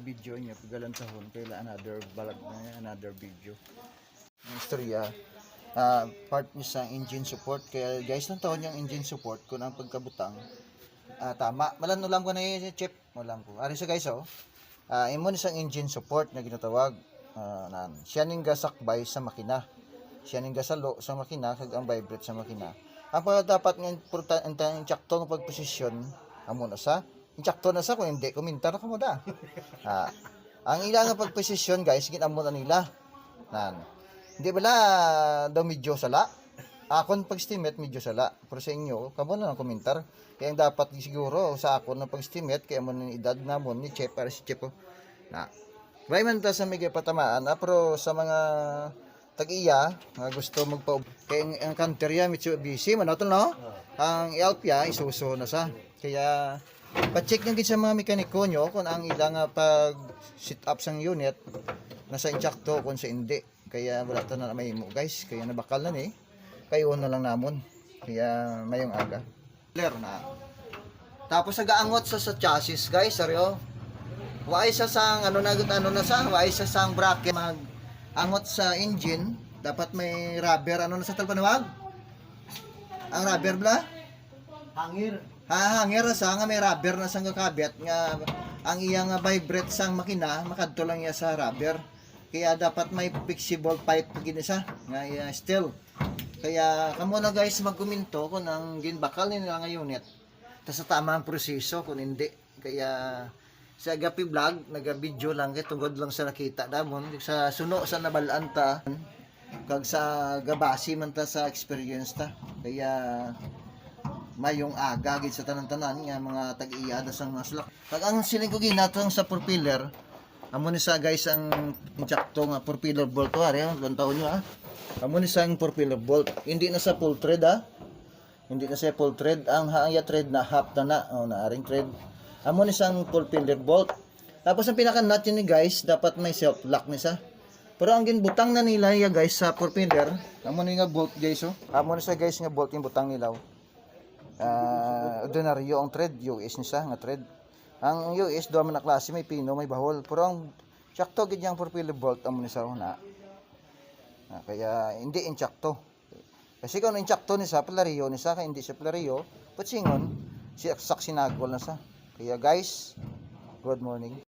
video niya pagalantahon kaila another balag na another video. Ang istorya ah, part niya sa engine support. Kaya guys nang taon yung engine support kung ang pagkabutang ah, tama. Malan ulam ko na yung chip. Ulam ko. Ari sa guys oh. Ah imo ni sang engine support na ginatawag ah, nan. Siya ning gasakbay sa makina. Siya ning gasalo sa makina kag ang vibrate sa makina. Ang dapat nga importante ang tsakto ng pagposisyon amo na sa tsakto na sa kung hindi komentar ka mo da ah, ang ilang nga pagposisyon guys ginamo na nila. Nan. Hindi bala daw medyo sala. Akon pag-estimate medyo sala. Pero sa inyo kamo na ng komentar. Kaya ang dapat siguro sa akon ng pag-estimate kaya mo ng edad namon ni Chef para si Chef oh. na. May man ta sa may patamaan ah, pero sa mga tag-iya nga gusto magpa kaya ang, ang counter ya Mitsubishi man to no? Ang Alpia isuso na sa kaya pa-check nyo sa mga mekaniko nyo kung ang ilang pag sit up sang unit nasa inchakto kung sa hindi. Kaya wala to na may mo guys. Kaya nabakal na ni. Kayo na lang namon. Kaya mayong aga. Clear na. Tapos nagaangot sa sa chassis guys. Seryo wa isa sang ano na ano na sa wa isa sang bracket. Mag angot sa engine. Dapat may rubber. Ano na sa talpanawag ang rubber bla? Hangir. Ha hangir na sa nga may rubber na sang kakabit nga ang iyang vibrate sang makina makadto lang iya sa rubber. Kaya dapat may flexible pipe gini sa nga iya steel. Kaya kamo na guys magkuminto kung ang ginbakal nila nga unit. Ta sa tamang proseso kung hindi. Kaya sa Gapi Vlog naga-video lang kay tungod lang sa nakita damon. Sa suno sa nabalaan ta. Kag sa gabasi man ta sa experience ta. Kaya mayong aga gid sa tanan-tanan nga mga tag-iya da sang maslak kag ang siling ko ginatong sa propeller amo ni sa guys ang insakto nga propeller bolt wari ah. Taon nyo ah. Amo ni sa ang propeller bolt. Hindi na sa full thread ah. Hindi na sa full thread. Ang haya thread na half na na. Oh naaring thread. Amo ni sa ang propeller bolt. Tapos ang pinaka nut ni guys dapat may self lock ni sa. Pero ang ginbutang na nila ya guys sa propeller amo ni nga bolt guys oh. Amo ni sa guys nga bolt yung butang nila oh uh, ordinaryo ang thread US ni sa nga thread. Ang US do man na klase may pino may bahol. Pero ang sakto gid yang propeller bolt amo ni sa una. Ah, kaya hindi insakto kasi kung insakto ni sa pelariyo ni sa kaya hindi sa pelariyo putsingon si sak sinagol na sa kaya guys good morning